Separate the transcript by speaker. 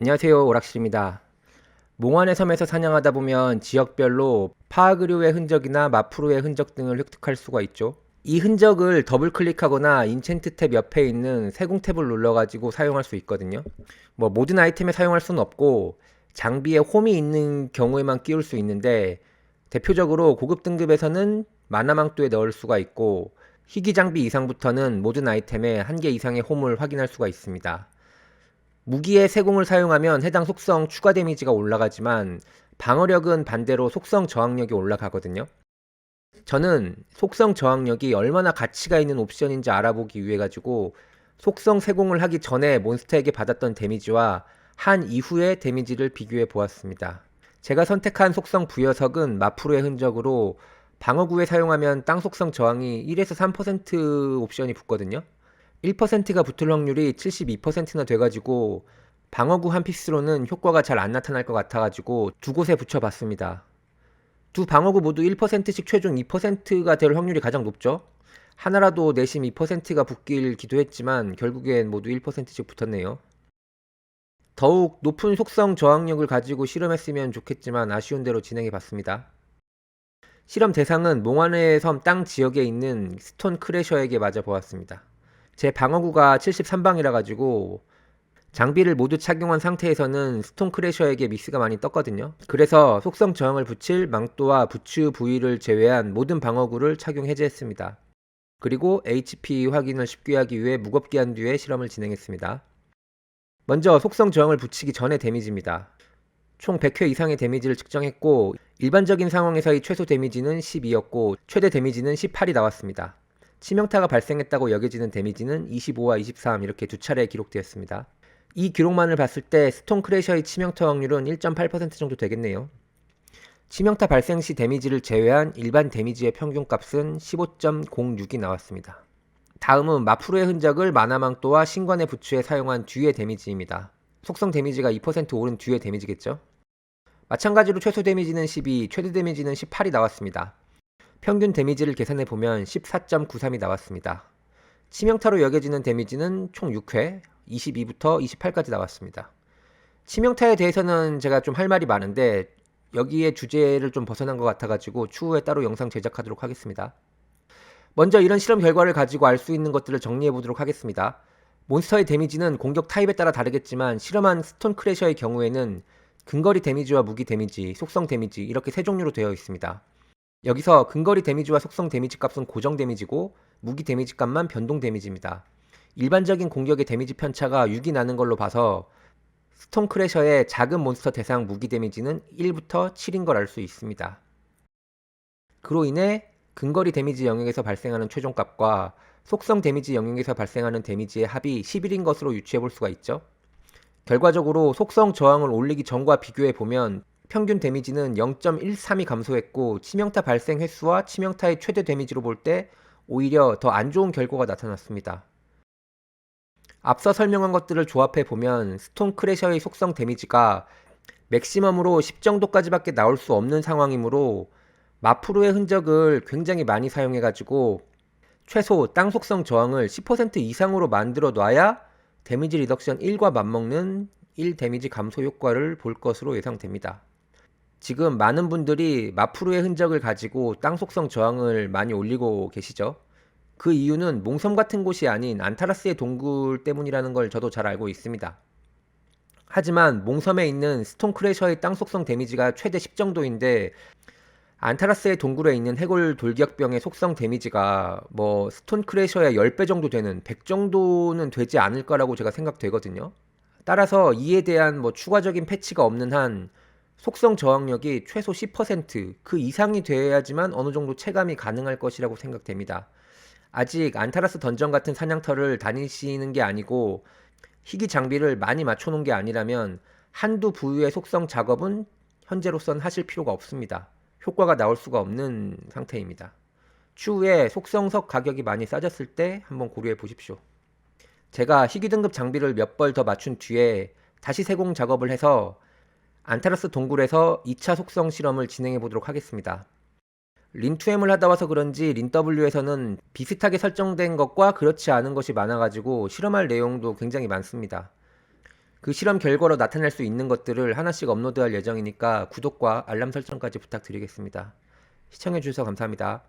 Speaker 1: 안녕하세요 오락실입니다. 몽환의 섬에서 사냥하다 보면 지역별로 파그류의 흔적이나 마프루의 흔적 등을 획득할 수가 있죠. 이 흔적을 더블 클릭하거나 인챈트 탭 옆에 있는 세공 탭을 눌러가지고 사용할 수 있거든요. 뭐 모든 아이템에 사용할 수는 없고 장비에 홈이 있는 경우에만 끼울 수 있는데 대표적으로 고급 등급에서는 마나망토에 넣을 수가 있고 희귀 장비 이상부터는 모든 아이템에 한 개 이상의 홈을 확인할 수가 있습니다. 무기의 세공을 사용하면 해당 속성 추가 데미지가 올라가지만 방어력은 반대로 속성 저항력이 올라가거든요. 저는 속성 저항력이 얼마나 가치가 있는 옵션인지 알아보기 위해 가지고 속성 세공을 하기 전에 몬스터에게 받았던 데미지와 한 이후의 데미지를 비교해 보았습니다. 제가 선택한 속성 부여석은 마프로의 흔적으로 방어구에 사용하면 땅 속성 저항이 1에서 3% 옵션이 붙거든요. 1%가 붙을 확률이 72%나 돼가지고 방어구 한 피스로는 효과가 잘 안 나타날 것 같아가지고 두 곳에 붙여봤습니다. 두 방어구 모두 1%씩 최종 2%가 될 확률이 가장 높죠. 하나라도 내심 2%가 붙길 기도했지만 결국엔 모두 1%씩 붙었네요. 더욱 높은 속성 저항력을 가지고 실험했으면 좋겠지만 아쉬운 대로 진행해 봤습니다. 실험 대상은 몽환의 섬 땅 지역에 있는 스톤 크래셔에게 맞아 보았습니다. 제 방어구가 73방이라 가지고 장비를 모두 착용한 상태에서는 스톤 크래셔에게 미스가 많이 떴거든요. 그래서 속성 저항을 붙일 망토와 부츠 부위를 제외한 모든 방어구를 착용 해제했습니다. 그리고 HP 확인을 쉽게 하기 위해 무겁게 한 뒤에 실험을 진행했습니다. 먼저 속성 저항을 붙이기 전의 데미지입니다. 총 100회 이상의 데미지를 측정했고 일반적인 상황에서의 최소 데미지는 12였고 최대 데미지는 18이 나왔습니다. 치명타가 발생했다고 여겨지는 데미지는 25와 23 이렇게 두 차례 기록되었습니다. 이 기록만을 봤을 때 스톤 크래셔의 치명타 확률은 1.8% 정도 되겠네요. 치명타 발생 시 데미지를 제외한 일반 데미지의 평균 값은 15.06이 나왔습니다. 다음은 마프로의 흔적을 마나망토와 신관의 부츠에 사용한 뒤의 데미지입니다. 속성 데미지가 2% 오른 뒤의 데미지겠죠? 마찬가지로 최소 데미지는 12, 최대 데미지는 18이 나왔습니다. 평균 데미지를 계산해 보면 14.93이 나왔습니다. 치명타로 여겨지는 데미지는 총 6회, 22부터 28까지 나왔습니다. 치명타에 대해서는 제가 좀 할 말이 많은데 여기에 주제를 좀 벗어난 것 같아가지고 추후에 따로 영상 제작하도록 하겠습니다. 먼저 이런 실험 결과를 가지고 알 수 있는 것들을 정리해 보도록 하겠습니다. 몬스터의 데미지는 공격 타입에 따라 다르겠지만 실험한 스톤 크래셔의 경우에는 근거리 데미지와 무기 데미지, 속성 데미지 이렇게 세 종류로 되어 있습니다. 여기서 근거리 데미지와 속성 데미지 값은 고정 데미지고 무기 데미지 값만 변동 데미지입니다. 일반적인 공격의 데미지 편차가 6이 나는 걸로 봐서 스톤 크래셔의 작은 몬스터 대상 무기 데미지는 1부터 7인 걸 알 수 있습니다. 그로 인해 근거리 데미지 영역에서 발생하는 최종값과 속성 데미지 영역에서 발생하는 데미지의 합이 11인 것으로 유추해 볼 수가 있죠. 결과적으로 속성 저항을 올리기 전과 비교해 보면 평균 데미지는 0.13이 감소했고 치명타 발생 횟수와 치명타의 최대 데미지로 볼 때 오히려 더 안 좋은 결과가 나타났습니다. 앞서 설명한 것들을 조합해 보면 스톤 크래셔의 속성 데미지가 맥시멈으로 10 정도까지밖에 나올 수 없는 상황이므로 마프로의 흔적을 굉장히 많이 사용해 가지고 최소 땅 속성 저항을 10% 이상으로 만들어 놔야 데미지 리덕션 1과 맞먹는 1 데미지 감소 효과를 볼 것으로 예상됩니다. 지금 많은 분들이 마프루의 흔적을 가지고 땅 속성 저항을 많이 올리고 계시죠. 그 이유는 몽섬 같은 곳이 아닌 안타라스의 동굴 때문이라는 걸 저도 잘 알고 있습니다. 하지만 몽섬에 있는 스톤 크래셔의 땅 속성 데미지가 최대 10 정도인데 안타라스의 동굴에 있는 해골 돌격병의 속성 데미지가 뭐 스톤 크래셔의 10배 정도 되는 100 정도는 되지 않을 거라고 제가 생각되거든요. 따라서 이에 대한 뭐 추가적인 패치가 없는 한 속성 저항력이 최소 10%그 이상이 되어야지만 어느 정도 체감이 가능할 것이라고 생각됩니다. 아직 안타라스 던전 같은 사냥터를 다니시는 게 아니고 희귀 장비를 많이 맞춰놓은 게 아니라면 한두 부위의 속성 작업은 현재로선 하실 필요가 없습니다. 효과가 나올 수가 없는 상태입니다. 추후에 속성석 가격이 많이 싸졌을 때 한번 고려해 보십시오. 제가 희귀 등급 장비를 몇 벌 더 맞춘 뒤에 다시 세공 작업을 해서 안타라스 동굴에서 2차 속성 실험을 진행해 보도록 하겠습니다. 린2M을 하다 와서 그런지 린 W에서는 비슷하게 설정된 것과 그렇지 않은 것이 많아가지고 실험할 내용도 굉장히 많습니다. 그 실험 결과로 나타날 수 있는 것들을 하나씩 업로드할 예정이니까 구독과 알람 설정까지 부탁드리겠습니다. 시청해주셔서 감사합니다.